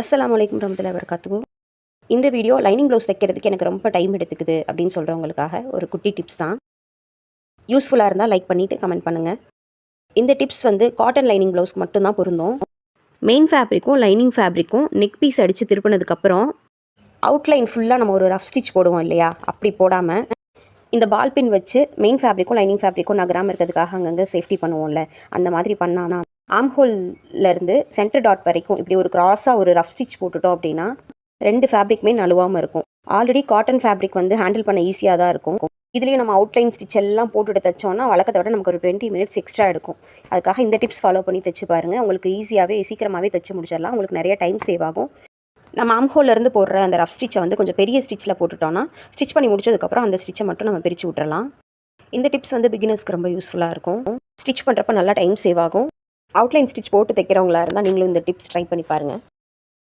அஸ்லாம் வலைக்கம் ரமத்துல வபரகாத்துஹு. இந்த வீடியோ லைனிங் ப்ளவுஸ் தைக்கிறதுக்கு எனக்கு ரொம்ப டைம் எடுத்துக்குது அப்படின்னு சொல்கிறவங்களுக்காக ஒரு குட்டி டிப்ஸ் தான். யூஸ்ஃபுல்லாக இருந்தால் லைக் பண்ணிவிட்டு கமெண்ட் பண்ணுங்கள் இந்த டிப்ஸ் வந்து காட்டன் லைனிங் ப்ளவுஸ்க்கு மட்டும்தான் பொருந்தும். மெயின் ஃபேப்ரிக்கும் லைனிங் ஃபேப்ரிக்கும் நெக் பீஸ் அடித்து திருப்பினதுக்கப்புறம் அவுட்லைன் ஃபுல்லாக நம்ம ஒரு ரஃப் ஸ்டிச் போடுவோம் இல்லையா? அப்படி போடாமல் இந்த பால் பின் வச்சு மெயின் ஃபேப்ரிக்கும் லைனிங் ஃபேப்ரிக்கும் நகராமல் இருக்கிறதுக்காக அங்கங்கே சேஃப்டி பண்ணுவோம்ல. அந்த மாதிரி பண்ணானா ஆம் இருந்து சென்டர் டாட் வரைக்கும் இப்படி ஒரு கிராஸாக ஒரு ரஃப் ஸ்டிச் போட்டுட்டோம் அப்படின்னா ரெண்டு ஃபேப்ரிக்குமே நழுவாமல் இருக்கும். ஆல்ரெடி காட்டன் ஃபேப்ரிக் வந்து ஹேண்டில் பண்ண ஈஸியாக தான் இருக்கும். இதுலேயும் நம்ம அவுட்லைன் ஸ்டிச் எல்லாம் போட்டுட்டு தைச்சோம்னா வழக்கத்தை விட நமக்கு ஒரு டுவெண்ட்டி மினிட்ஸ் எக்ஸ்ட்ரா எடுக்கும். அதுக்காக இந்த டிப்ஸ் ஃபாலோ பண்ணி தைச்சு பாருங்கள் உங்களுக்கு ஈஸியாகவே சீக்கிரமாகவே தைச்சு முடிச்சிடலாம். உங்களுக்கு நிறைய டைம் சேவ் ஆகும். நம்ம ஆம்ஹோல்லேருந்து போடுற அந்த ரஃப் ஸ்டிச்சை வந்து கொஞ்சம் பெரிய ஸ்டிச்சில் போட்டுட்டோம்னா ஸ்டிச் பண்ணி முடிச்சதுக்கப்புறம் அந்த ஸ்டிச்சை மட்டும் நம்ம பிரித்து விட்டுறலாம். இந்த டிப்ஸ் வந்து பிகினர்ஸ்க்கு ரொம்ப யூஸ்ஃபுல்லாக இருக்கும். ஸ்டிச் பண்ணுறப்ப நல்லா டைம் சேவ் ஆகும். அவுட்லைன் ஸ்டிச் போட்டு தைக்கிறவங்களா இருந்தால் நீங்களும் இந்த டிப்ஸ் ட்ரை பண்ணி பாருங்கள்